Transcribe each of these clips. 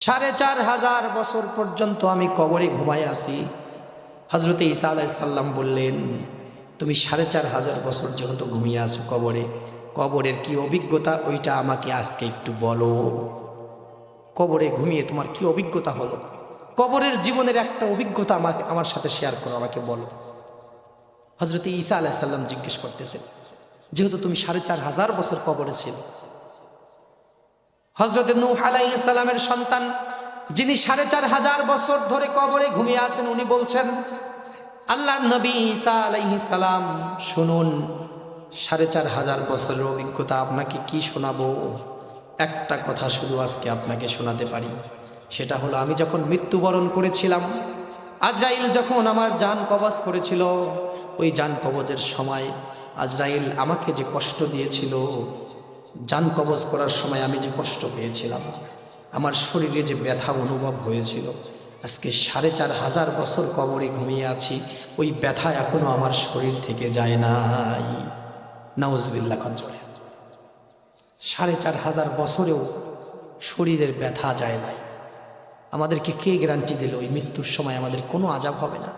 সাড়ে চার হাজার বছর পর্যন্ত আমি কবরে ঘুমাই আছি। হজরতে ঈসা আলাইসাল্লাম বললেন, তুমি সাড়ে চার হাজার বছর যেহেতু ঘুমিয়ে আছো কবরে, কবরের কি অভিজ্ঞতা ওইটা আমাকে আজকে একটু বলো। কবরে ঘুমিয়ে তোমার কি অভিজ্ঞতা হলো? কবরের জীবনের একটা অভিজ্ঞতা আমাকে, আমার সাথে শেয়ার করো, আমাকে বলো। হজরত ঈসা আলাইসাল্লাম জিজ্ঞেস করতেছেন, যেহেতু তুমি সাড়ে চার হাজার বছর কবরে ছিল হজরত নূহ আলাইসালামের সন্তান, যিনি সাড়ে চার হাজার বছর ধরে কবরে ঘুমিয়ে আছেন, উনি বলছেন আল্লাহ নবী ঈসা আলাইহি সালাম, শুনুন, সাড়ে চার হাজার বছরের অভিজ্ঞতা আপনাকে কি শোনাবো? একটা কথা শুধু আজকে আপনাকে শোনাতে পারি, সেটা হলো আমি যখন মৃত্যুবরণ করেছিলাম, আজরাইল যখন আমার যান কবজ করেছিল, ওই যান কবজের সময় আজরাইল আমাকে যে কষ্ট দিয়েছিল যান কবজ করার সময় আমি যে কষ্ট পেয়েছিলাম, আমার শরীরে যে ব্যথা অনুভব হয়েছিল, আজকে সাড়ে চার হাজার বছর কবরে ঘুমিয়ে আছি, ওই ব্যথা এখনও আমার শরীর থেকে যায় নাই। নাউজবিল্লা খঞ্জরে সাড়ে চার হাজার বছরেও শরীরের ব্যথা যায় নাই। আমাদেরকে কে গ্যারান্টি দিল ওই মৃত্যুর সময় আমাদের কোনো আজাব হবে না?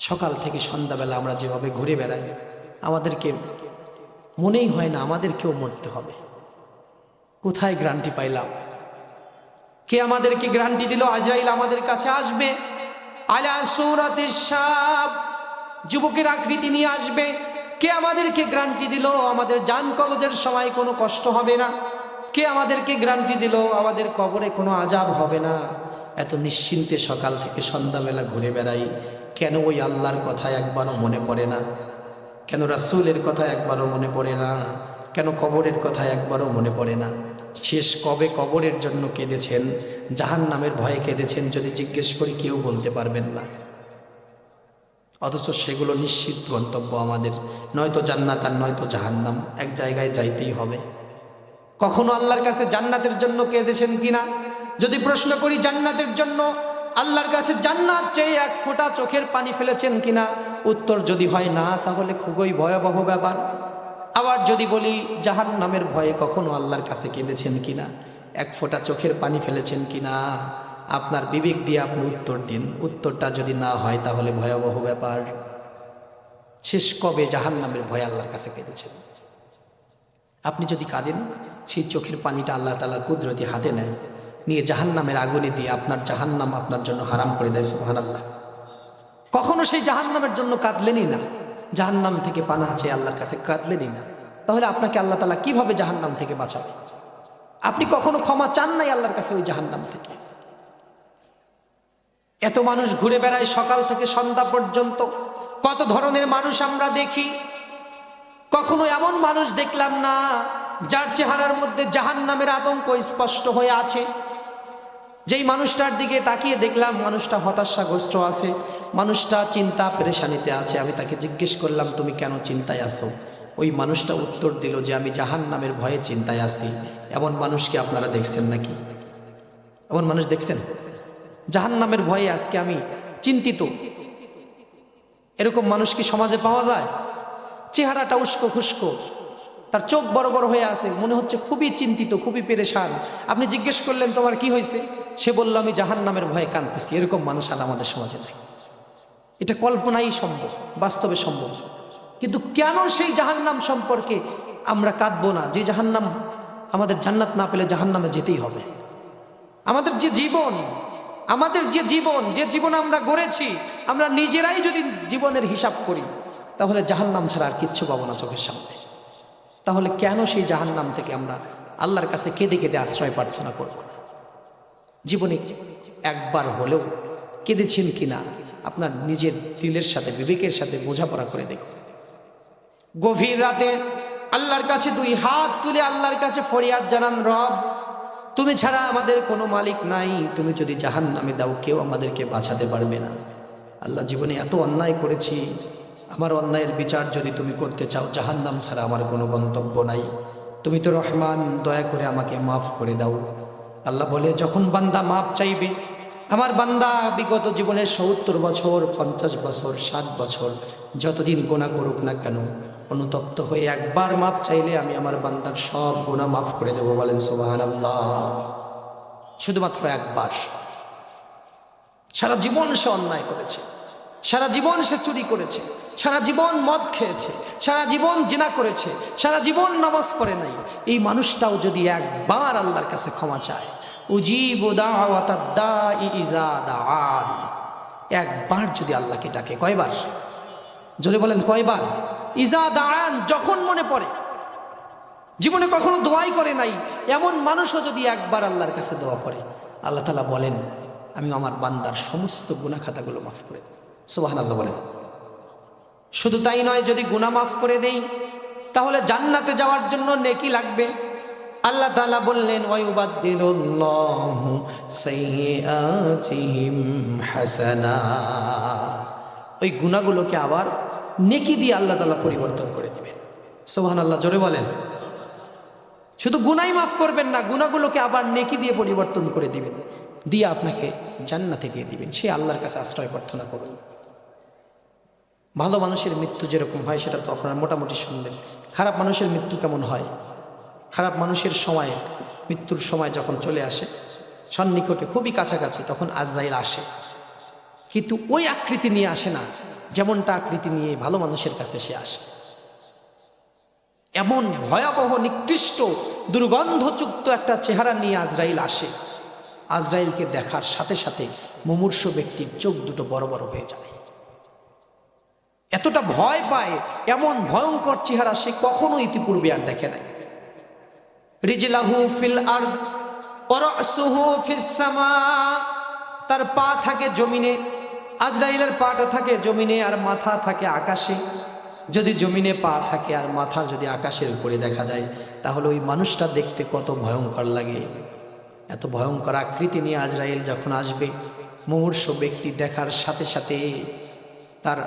সকাল থেকে সন্ধ্যাবেলা আমরা যেভাবে ঘুরে বেড়াই, আমাদেরকে মনেই হয় না আমাদেরকেও মরতে হবে। কোথায় গ্রান্টি পাইলাম? কে আমাদেরকে গ্রান্টি দিল? আজরাইল আমাদের কাছে আসবে। আলা সৌরাতের সাপ যুবকের আকৃতি নিয়ে আসবে। কে আমাদেরকে গ্রান্টি দিল? আমাদের যান কবজের সময় কোনো কষ্ট হবে না। কে আমাদেরকে গ্রান্টি দিল? আমাদের কবরে কোনো আজাব হবে না। এত নিশ্চিন্তে সকাল থেকে সন্ধ্যাবেলা ঘুরে বেড়াই, কেন ওই আল্লাহর কথা একবারও মনে পড়ে না? কেন রাসুলের কথা একবারও মনে পড়ে না? কেন কবরের কথা একবারও মনে পড়ে না? শেষ কবে কবরের জন্য কেঁদেছেন? জাহান নামের ভয়ে কেঁদেছেন যদি জিজ্ঞেস করি কেউ বলতে পারবেন না। অথচ সেগুলো নিশ্চিত গন্তব্য আমাদের। নয়তো জান্নাত আর নয়তো জাহান্নাম। এক জায়গায় যাইতেই হবে। কখনো আল্লাহর কাছে জান্নাতের জন্য কেঁদেছেন কিনা? যদি প্রশ্ন করি জান্নাতের জন্য আল্লাহর কাছে জান্নাত চেয়ে এক ফোঁটা চোখের পানি ফেলেছেন কিনা? উত্তর যদি হয় না, তাহলে খুবই ভয়াবহ ব্যাপার। আবার যদি বলি জাহান নামের ভয়ে কখনো আল্লাহর কাছে কেঁদেছেন কিনা? এক ফোঁটা চোখের পানি ফেলেছেন কিনা? আপনার বিবেক দিয়ে আপনি উত্তর দিন। উত্তরটা যদি না হয়, তাহলে ভয়াবহ ব্যাপার। শেষ কবে জাহান নামের ভয়ে আল্লাহর কাছে কেঁদেছেন? আপনি যদি কাঁদেন, সেই চোখের পানিটা আল্লাহ তালা কুদরতি হাতে নেয়। নিয়ে জাহান নামের আগুনে দিয়ে আপনার জাহান্নাম আপনার জন্য হারাম করে দেয় সুহান আল্লাহ কখনো সেই জাহান্নামের জন্য কাঁদলেনই না। জাহান্নাম থেকে পানা আছে আল্লাহর কাছে কাঁদলেনই না। তাহলে আপনাকে আল্লাহ তালা কীভাবে জাহান্নাম থেকে বাঁচাবে? আপনি কখনো ক্ষমা চান নাই আল্লাহর কাছে ওই জাহান্নাম থেকে? এত মানুষ ঘুরে বেড়ায় সকাল থেকে সন্ধ্যা পর্যন্ত। কত ধরনের মানুষ আমরা দেখি। কখনো এমন মানুষ দেখলাম না, যার চেহারার মধ্যে জাহান নামের আতঙ্ক স্পষ্ট হয়ে আছে। যেই মানুষটার দিকে তাকিয়ে দেখলাম মানুষটা হতাশাগ্রস্ত আছে, মানুষটা চিন্তা পেরেশানিতে আছে। আমি তাকে জিজ্ঞেস করলাম, তুমি কেন চিন্তায় আছো? ওই মানুষটা উত্তর দিল যে, আমি জাহান নামের ভয়ে চিন্তায় আছি। এমন মানুষকে আপনারা দেখছেন নাকি? এমন মানুষ দেখছেন? জাহান নামের ভয়ে আজকে আমি চিন্তিত। এরকম মানুষ কি সমাজে পাওয়া যায়? চেহারাটা উস্কো খুস্কো। তার চোখ বড় বড় হয়ে আছে, মনে হচ্ছে খুবই চিন্তিত, খুবই পেরেশান। আপনি জিজ্ঞেস করলেন, তোমার কি হয়েছে? সে বলল, আমি জাহান নামের ভয়ে কাঁদতেছি। এরকম মানুষ আর আমাদের সমাজে নাই। এটা কল্পনাই সম্ভব, বাস্তবে সম্ভব। কিন্তু কেন সেই জাহান্নাম সম্পর্কে আমরা কাঁদবো না? যে জাহান্নাম আমাদের জান্নাত না পেলে জাহান্নামে যেতেই হবে। আমাদের যে জীবন, আমাদের যে জীবন যে জীবন আমরা গড়েছি, আমরা নিজেরাই যদি জীবনের হিসাব করি, তাহলে জাহান্নাম ছাড়া আর কিচ্ছু পাবো না চোখের সামনে। তাহলে কেন সেই জাহান্নাম থেকে আমরা আল্লাহর কাছে কেঁদে কেঁদে আশ্রয় প্রার্থনা করব না? জীবনে একবার হলেও কেঁদেছেন কিনা আপনার নিজের দিলের সাথে, বিবেকের সাথে বোঝাপড়া করে দেখুন। গভীর রাতে আল্লাহর কাছে দুই হাত তুলে আল্লাহর কাছে ফরিয়াদ জানান, রব, তুমি ছাড়া আমাদের কোনো মালিক নাই। তুমি যদি জাহান নামে দাও, কেউ আমাদেরকে বাঁচাতে পারবে না। আল্লাহ জীবনে এত অন্যায় করেছি আমার অন্যায়ের বিচার যদি তুমি করতে চাও জাহান নাম ছাড়া আমার কোনো গন্তব্য নাই। তুমি তো রহমান, দয়া করে আমাকে মাফ করে দাও। আল্লাহ বলে, যখন বান্দা মাপ চাইবে, আমার বান্দা বিগত জীবনের সত্তর বছর, পঞ্চাশ বছর, ষাট বছর, যতদিন গোনা করুক না কেন, অনুতপ্ত হয়ে একবার মাপ চাইলে আমি আমার বান্দার সব গোনা মাফ করে দেবো বলেন সোবাহান আল্লাহ শুধুমাত্র একবার। সারা জীবন সে অন্যায় করেছে। সারা জীবন সে চুরি করেছে। সারা জীবন মদ খেয়েছে, সারা জীবন জিনা করেছে, সারা জীবন নামাজ পড়ে নাই। এই মানুষটাও যদি একবার আল্লাহর কাছে ক্ষমা চায়, উজিব একবার যদি আল্লাহকে ডাকে, কয়বার? জোরে বলেন, কয়বার? ইজা দাঁড়ান যখন মনে পড়ে। জীবনে কখনো দোয়াই করে নাই, এমন মানুষও যদি একবার আল্লাহর কাছে দোয়া করে, আল্লাহ তালা বলেন আমি আমার বান্দার সমস্ত গুণা খাতাগুলো মাফ করে সুবাহান আল্লাহ বলেন। শুধু তাই নয়, যদি গুণা মাফ করে দেই, তাহলে জান্নাতে যাওয়ার জন্য নেকি লাগবে। আল্লাহ তাআলা বললেন হাসানা। ওই গুণাগুলোকে আবার নেকি দিয়ে আল্লাহ তাআলা পরিবর্তন করে দিবেন। সুবহানাল্লাহ, জোরে বলেন। শুধু গুনাই মাফ করবেন না গুণাগুলোকে আবার নেকি দিয়ে পরিবর্তন করে দিবেন। দিয়ে আপনাকে জান্নাতে দিয়ে দিবেন। সে আল্লাহর কাছে আশ্রয় প্রার্থনা করুন। ভালো মানুষের মৃত্যু যেরকম হয়, সেটা তো আপনারা মোটামুটি শুনলেন খারাপ মানুষের মৃত্যু কেমন হয়? খারাপ মানুষের সময়, মৃত্যুর সময় যখন চলে আসে, সন্নিকটে খুবই কাছাকাছি, তখন আজরাইল আসে। কিন্তু ওই আকৃতি নিয়ে আসে না, যেমনটা আকৃতি নিয়ে ভালো মানুষের কাছে সে আসে। এমন ভয়াবহ, নিকৃষ্ট, দুর্গন্ধযুক্ত একটা চেহারা নিয়ে আজরাইল আসে। আজরাইলকে দেখার সাথে সাথে মুমূর্ষ ব্যক্তির চোখ দুটো বড় বড় হয়ে যায়। এতটা ভয় পায়, এমন ভয়ঙ্কর চেহারা সে কখনো ইতিপূর্বে আর দেখে নাই। রিজলাহু ফিল আর তার পা থাকে জমিনে, আজরাইলের পাটা থাকে জমিনে আর মাথা থাকে আকাশে। যদি জমিনে পা থাকে আর মাথা যদি আকাশের উপরে দেখা যায়, তাহলে ওই মানুষটা দেখতে কত ভয়ঙ্কর লাগে। এত ভয়ঙ্কর আকৃতি নিয়ে আজরাইল যখন আসবে, মুমূর্ষ ব্যক্তি দেখার সাথে সাথে তার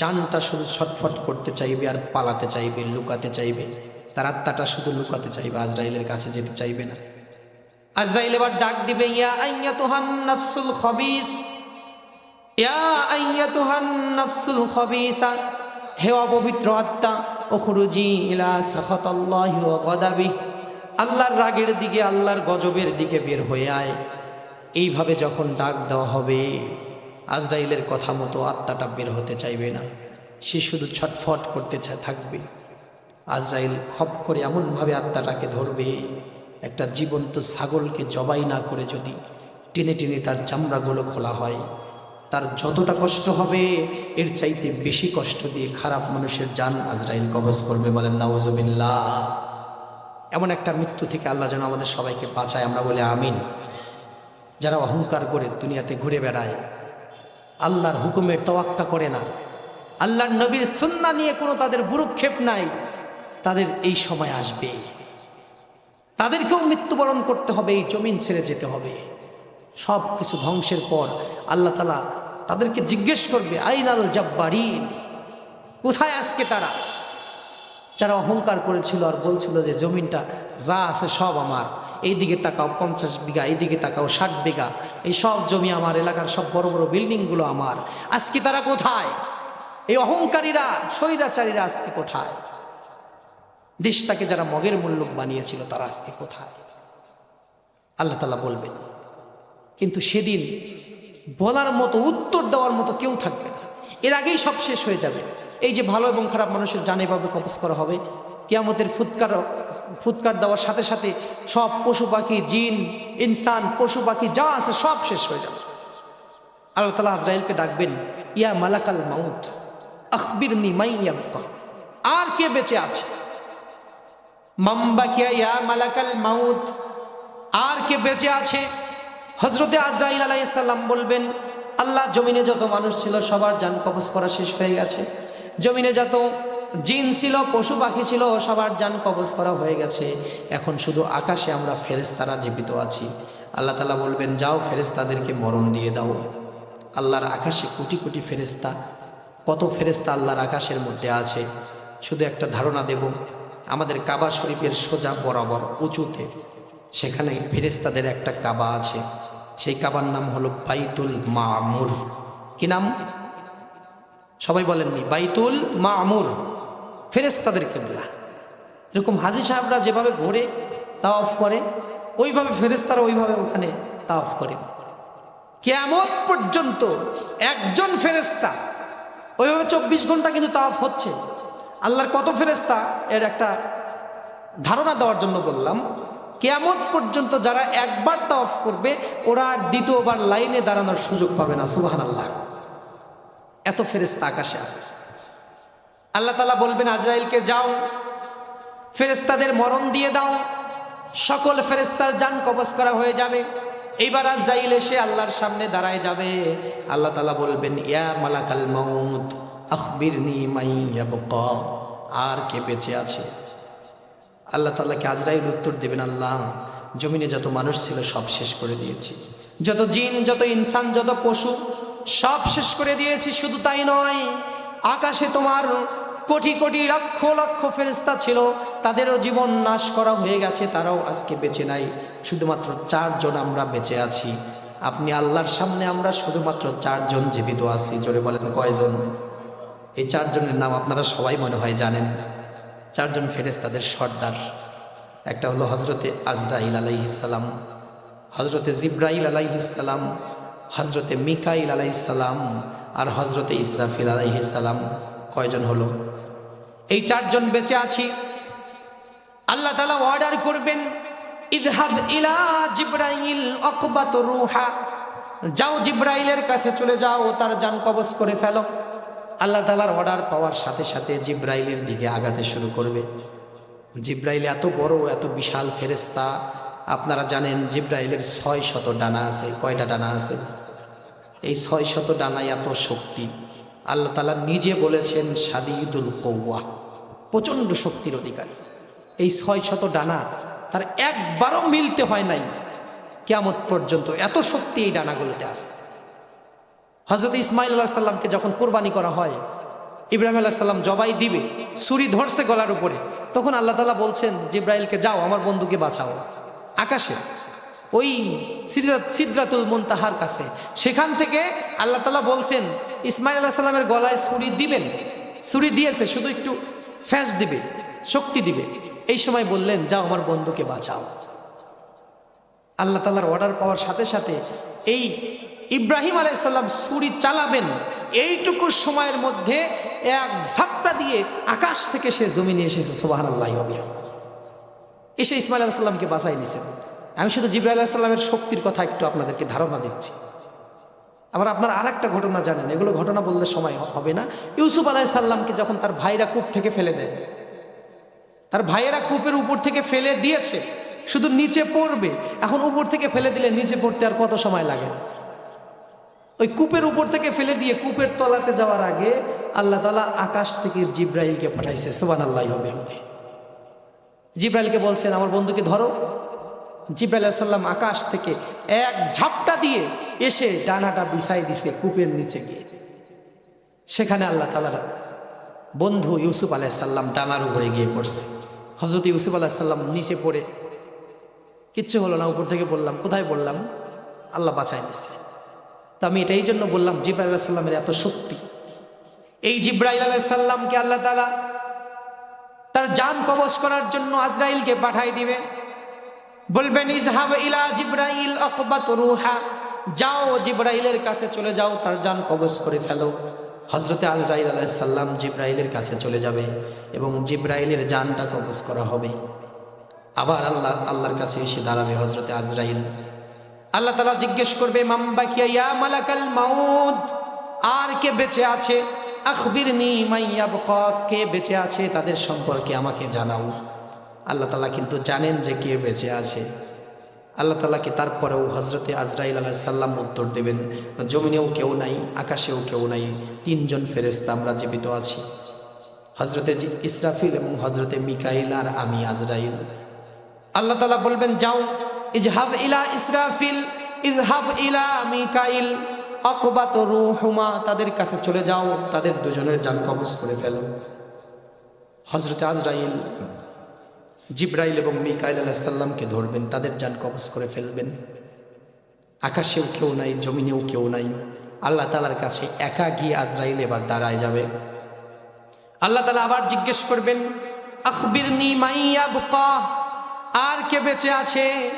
জানটা শুধু ছটফট করতে চাইবে আর পালাতে চাইবে, লুকাতে চাইবে। তার আত্মাটা শুধু লুকাতে চাইবে, আজরাইলের কাছে যেতে চাইবে না। আজরাইল এবার ডাক দিবে, ইয়া আইয়া তুহান নাফসুল খবিস, ইয়া আইয়া তুহান নাফসুল হে অপবিত্র আত্মা ওখরুজি ইলা সাখাতাল্লাহি গদাবি আল্লাহর রাগের দিকে, আল্লাহর গজবের দিকে বের হয়ে আয়। এইভাবে যখন ডাক দেওয়া হবে আজরাইলের কথা মতো আত্মাটা বের হতে চাইবে না। সে শুধু ছটফট করতে থাকবে। আজরাইল খপ করে এমনভাবে আত্মাটাকে ধরবে, একটা জীবন্ত ছাগলকে জবাই না করে যদি টেনে টেনে তার চামড়াগুলো খোলা হয়। তার যতটা কষ্ট হবে, এর চাইতে বেশি কষ্ট দিয়ে খারাপ মানুষের যান আজরাইল কবজ করবে বলেন, নাউজুবিল্লাহ। এমন একটা মৃত্যু থেকে আল্লাহ যেন আমাদের সবাইকে বাঁচায়, আমরা বলে আমিন। যারা অহংকার করে দুনিয়াতে ঘুরে বেড়ায় আল্লাহর হুকুমের তোয়াক্কা করে না। আল্লাহর নবীর সুন্না নিয়ে কোনো তাদের ভুরুক্ষেপ নাই। তাদের এই সময় আসবে। তাদেরকেও মৃত্যুবরণ করতে হবে, এই জমিন ছেড়ে যেতে হবে। সব কিছু ধ্বংসের পর আল্লাহ তালা তাদেরকে জিজ্ঞেস করবে, আইনাল জাব্বারিন? কোথায় আজকে তারা? যারা অহংকার করেছিল আর বলছিল যে, জমিনটা যা আছে সব আমার। এইদিকে তাকাও, পঞ্চাশ বিঘা, এইদিকে তাকাও, ষাট বিঘা। এই সব জমি আমার এলাকার সব বড় বড় বিল্ডিংগুলো আমার। আজকে তারা কোথায়? এই অহংকারীরা, স্বৈরাচারীরা আজকে কোথায়? দেশটাকে যারা মগের মূল্যক বানিয়েছিল, তারা আজকে কোথায়? আল্লাহ তালা বলবেন, কিন্তু সেদিন বলার মতো, উত্তর দেওয়ার মতো কেউ থাকবে না। এর আগেই সব শেষ হয়ে যাবে। এই যে ভালো এবং খারাপ মানুষের জানে ভাবে কপস করা হবে কিয়ামতের ফুৎকার ফুৎকার দেওয়ার সাথে সাথে সব পশু পাখি, জিন, ইনসান, পশু পাখি যা আছে সব শেষ হয়ে যাবে। আল্লাহ তালা আজরাইলকে ডাকবেন, ইয়া মালাকাল মাউত আখবির নিমাইয়াবকা আর কে বেঁচে আছে? মাম্বাকিয়া ইয়া মালাকাল মাউত। আর কে বেঁচে আছে? হজরতে আজরাইল আলাইসাল্লাম বলবেন, আল্লাহ, জমিনে যত মানুষ ছিল সবার যান কবজ করা শেষ হয়ে গেছে। জমিনে যত জিন ছিল, পশু পাখি ছিল, সবার যান কবজ করা হয়ে গেছে। এখন শুধু আকাশে আমরা ফেরেস্তারা জীবিত আছি। আল্লাহ তালা বলবেন, যাও ফেরেস্তাদেরকে মরণ দিয়ে দাও। আল্লাহর আকাশে কোটি কোটি ফেরেস্তা কত ফেরেস্তা আল্লাহর আকাশের মধ্যে আছে। শুধু একটা ধারণা দেব, আমাদের কাবা শরীফের সোজা বরাবর উঁচুতে সেখানে ফেরেস্তাদের একটা কাবা আছে। সেই কাবার নাম হলো বাইতুল মামুর। কি নাম? সবাই বলেননি, বাইতুল মামুর। ফেরেস্তাদের কেবলা। এরকম হাজি সাহেবরা যেভাবে ঘোরে তা অফ করে, ওইভাবে ফেরেস্তারা ওইভাবে ওখানে তা অফ করে। কেমন পর্যন্ত একজন ফেরেস্তা ওইভাবে চব্বিশ ঘণ্টা কিন্তু তা অফ হচ্ছে। আল্লাহর কত ফেরেস্তা এর একটা ধারণা দেওয়ার জন্য বললাম, কেয়ামত পর্যন্ত যারা একবার তা অফ করবে, ওরা আর দ্বিতীয়বার লাইনে দাঁড়ানোর সুযোগ পাবে না সুবাহান আল্লাহ এত ফেরেস্তা আকাশে আছে। আল্লাহ তালা বলবেন, আজরাইলকে যাও ফেরেস্তাদের মরণ দিয়ে দাও, সকল ফেরেস্তার যান কবজ করা হয়ে যাবে। এইবার আজরাইল এসে আল্লাহর সামনে দাঁড়ায় যাবে। আল্লাহ তালা বলবেন, ইয়া মালাকাল মাইয়া বকা আর কে বেঁচে আছে? আল্লাহ তাল্লাহকে আজরাইল উত্তর দেবেন, আল্লাহ, জমিনে যত মানুষ ছিল সব শেষ করে দিয়েছি। যত জিন, যত ইনসান, যত পশু সব শেষ করে দিয়েছি, শুধু তাই নয় আকাশে তোমার কোটি কোটি লক্ষ লক্ষ ফেরিস্তা ছিল, তাদেরও জীবন নাশ করা হয়ে গেছে, তারাও আজকে বেঁচে নাই। শুধুমাত্র চারজন আমরা বেঁচে আছি। আপনি আল্লাহর সামনে আমরা শুধুমাত্র চারজন জীবিত আছি, জোরে বলেন কয়জন? এই চারজনের নাম আপনারা সবাই মনে হয় জানেন। চারজন ফেরেস্তাদের সর্দার। একটা হলো হজরতে আজরাইল আলাইহিসাল্লাম হজরতে জিব্রাইল আলাইহিসাল্লাম হজরতে মিকাইল আলাইহিসাল্লাম আর হজরতে ইসরাফিল আলাইহিসাল্লাম কয়জন হলো? এই চারজন বেঁচে আছি। আল্লাহ তালা অর্ডার করবেন, ইদহাব ইলা জিব্রাইল অকবাত রুহা। যাও জিব্রাইলের কাছে চলে যাও, তার যান কবজ করে ফেলো। আল্লাহ তালার অর্ডার পাওয়ার সাথে সাথে জিব্রাইলের দিকে আগাতে শুরু করবে। জিব্রাইল এত বড়, এত বিশাল ফেরেস্তা আপনারা জানেন জিব্রাইলের ছয় শত ডানা আছে। কয়টা ডানা আছে? এই ছয় শত ডানায় এত শক্তি। আল্লাহ তালা নিজে বলেছেন সাদিদুল কৌয়া প্রচণ্ড শক্তির অধিকারী। এই ছয় শত ডানা তার একবারও মিলতে হয় নাই। কেমন পর্যন্ত এত শক্তি এই ডানাগুলোতে আসে হজরত ইসমাইল আল্লাহ সাল্লামকে যখন কোরবানি করা হয়, ইব্রাহিম আল্লাহ সাল্লাম জবাই দিবে, ছুরি ধরছে গলার উপরে। তখন আল্লাহ তালা বলছেন, জিব্রাইলকে যাও, আমার বন্ধুকে বাঁচাও। আকাশে ওই সিদরাতুল মুনতাহার কাছে। সেখান থেকে আল্লাহ তালা বলছেন ইসমাইল আল্লাহ সাল্লামের গলায় ছুরি দিবেন। ছুরি দিয়েছে, শুধু একটু ফ্যাস দিবে, শক্তি দিবে। এই সময় বললেন, যাও আমার বন্ধুকে বাঁচাও। আল্লাহ তালার অর্ডার পাওয়ার সাথে সাথে এই ইব্রাহিম আলাইসাল্লাম ছুরি চালাবেন। এইটুকু সময়ের মধ্যে এক ঝাপটা দিয়ে আকাশ থেকে সে জমিনে এসেছে সোবাহান আল্লাহ এসে ইসমাইল আলাইসাল্লামকে বাঁচাই নিছেন। আমি শুধু জিব্রাহ আলাইসাল্লামের শক্তির কথা একটু আপনাদেরকে ধারণা দিচ্ছি। আবার আপনার আর একটা ঘটনা জানেন, এগুলো ঘটনা বললে সময় হবে না। ইউসুফ আলাইসাল্লামকে যখন তার ভাইরা কূপ থেকে ফেলে দেয়, তার ভাইয়েরা কূপের উপর থেকে ফেলে দিয়েছে, শুধু নিচে পড়বে। এখন উপর থেকে ফেলে দিলে নিচে পড়তে আর কত সময় লাগে? ওই কূপের উপর থেকে ফেলে দিয়ে কূপের তলাতে যাওয়ার আগে আল্লাহ তালা আকাশ থেকে জিব্রাইলকে পাঠাইছে। সোবান আল্লাহ হবে বলছেন, আমার বন্ধুকে ধরো। জিব্রাইল সাল্লাম আকাশ থেকে এক ঝাপটা দিয়ে এসে ডানাটা বিছাই দিছে, কূপের নিচে গিয়ে। সেখানে আল্লাহ তালার বন্ধু ইউসুফ আলাইসাল্লাম ডানার উপরে গিয়ে পড়ছে। হজরত ইউসুফ আলাইসাল্লাম নিচে পড়ে। কিচ্ছু হলো না, উপর থেকে বললাম, কোথায় বললাম? আল্লাহ বাঁচাই দিছে। তো আমি এটাই জন্য বললাম, জিব্রাইল সাল্লামের এত শক্তি। এই জিব্রাইল আলাইসাল্লামকে আল্লাহ তালা তার জান কবজ করার জন্য আজরাইলকে পাঠাই দিবে। বলবেন, ইজহাব ইলা জিব্রাইল অকবাত রুহা। যাও জিব্রাইলের কাছে চলে যাও, তার জান কবজ করে ফেলো। হজরতে আজরাইল আলাহ সাল্লাম জিব্রাইলের কাছে চলে যাবে এবং জিব্রাইলের জানটা কবজ করা হবে। আবার আল্লাহ, আল্লাহর কাছে এসে দাঁড়াবে হজরতে আজরাইল। আল্লাহ তালা জিজ্ঞেস করবে মাম্বাকিয়া মালাকাল মাউদ আর কে বেঁচে আছে? আখবিরনি মাইয়া বকা কে বেঁচে আছে? তাদের সম্পর্কে আমাকে জানাও। আল্লাহ তালা কিন্তু জানেন যে কে বেঁচে আছে। আল্লাহ তালাকে তারপরেও হজরতে আজরাইল আলাহ সাল্লাম উত্তর দেবেন, জমিনেও কেউ নাই, আকাশেও কেউ নাই, তিনজন ফেরেস্তা আমরা জীবিত আছি। হজরতে ইসরাফিল এবং হজরতে মিকাইল আর আমি আজরাইল। আল্লাহ তালা বলবেন, যাও, ইজহাব ইলা ইসরাফিল, ইজহাব ইলা মিকাইল, অকবাত রুহুমা, তাদের কাছে চলে যাও, তাদের দুজনের যান কবজ করে ফেলো। হজরতে আজরাইল জিব্রাইল এবং মিকাইল আলাহিসাল্লামকে ধরবেন, তাদের যান কবজ করে ফেলবেন। আকাশেও কেউ নাই, জমিনেও কেউ নাই। আল্লাহ তালার কাছে একা গিয়ে আজরাইল এবার দাঁড়ায় যাবে। আল্লাহ তালা আবার জিজ্ঞেস করবেন, আখবিরনি আর কে বেঁচে আছে?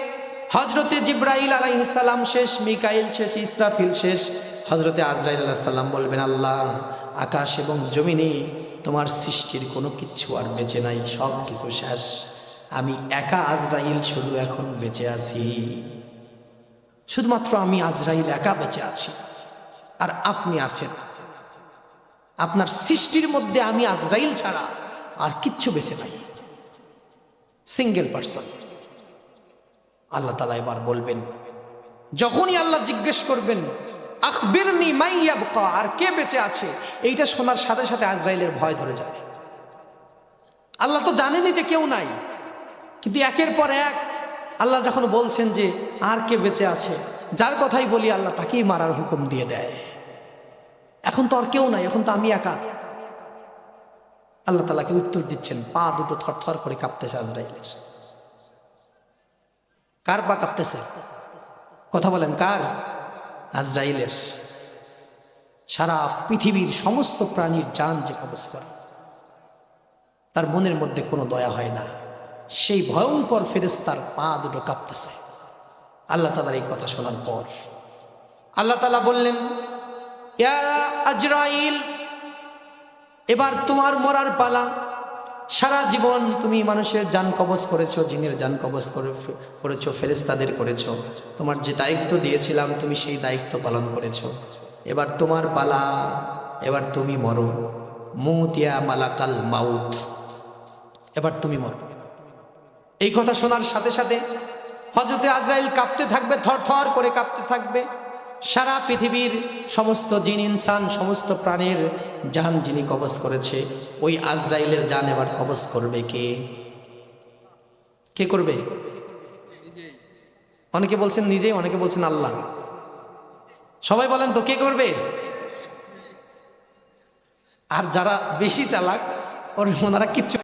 হজরতে জিব্রাইল আলাইহিসাল্লাম শেষ, মিকাইল শেষ, ইসরাফিল শেষ। হজরতে আজরাইল আলাইসাল্লাম বলবেন, আল্লাহ, আকাশ এবং জমিনে তোমার সৃষ্টির কোনো কিচ্ছু আর বেঁচে নাই সব কিছু শেষ। আমি একা আজরাইল শুধু এখন বেঁচে আছি। শুধুমাত্র আমি আজরাইল একা বেঁচে আছি। আর আপনি আছেন। আপনার সৃষ্টির মধ্যে আমি আজরাইল ছাড়া আর কিচ্ছু বেঁচে নাই। সিঙ্গেল পার্সন আল্লাহ তালা এবার বলবেন, যখনই আল্লাহ জিজ্ঞেস করবেন, আখবিরনি মাইয়াবকা আর কে বেঁচে আছে? এইটা শোনার সাথে সাথে আজরাইলের ভয় ধরে যাবে। আল্লাহ তো জানেনই যে কেউ নাই। কিন্তু একের পর এক আল্লাহ যখন বলছেন যে আর কে বেঁচে আছে, যার কথাই বলি আল্লাহ তাকেই মারার হুকুম দিয়ে দেয়। এখন তো আর কেউ নাই, এখন তো আমি একা। আল্লাহ তালাকে উত্তর দিচ্ছেন, পা দুটো থরথর করে কাঁপতেছে আজরাইলের কার পা কাঁপতেছে? কথা বলেন, কার? আজরাইলের। সারা পৃথিবীর সমস্ত প্রাণীর যান যে কবজ করে, তার মনের মধ্যে কোনো দয়া হয় না। সেই ভয়ঙ্কর ফেরেস্তার পা দুটো কাঁপতেছে। আল্লাহ তালার এই কথা শোনার পর আল্লাহ তালা বললেন, "ইয়া আজরাইল, এবার তোমার মরার পালা। সারা জীবন তুমি মানুষের যান কবজ করেছ, জিনের যান কবজ করে করেছ ফেরেস্তাদের করেছ। তোমার যে দায়িত্ব দিয়েছিলাম, তুমি সেই দায়িত্ব পালন করেছ। এবার তোমার পালা, এবার তুমি মরো। মুতিয়া মালাকাল মাউত, এবার তুমি মরো। এই কথা শোনার সাথে সাথে হজরতে আজরাইল কাঁপতে থাকবে থর করে কাঁপতে থাকবে। সারা পৃথিবীর সমস্ত জিন, ইনসান, সমস্ত প্রাণের জান যিনি কবজ করেছে, ওই আজরাইলের জান এবার কবজ করবে কে? কে করবে? অনেকে বলছেন নিজেই, অনেকে বলছেন আল্লাহ। সবাই বলেন তো কে করবে? আর যারা বেশি চালাক ওনারা কিচ্ছু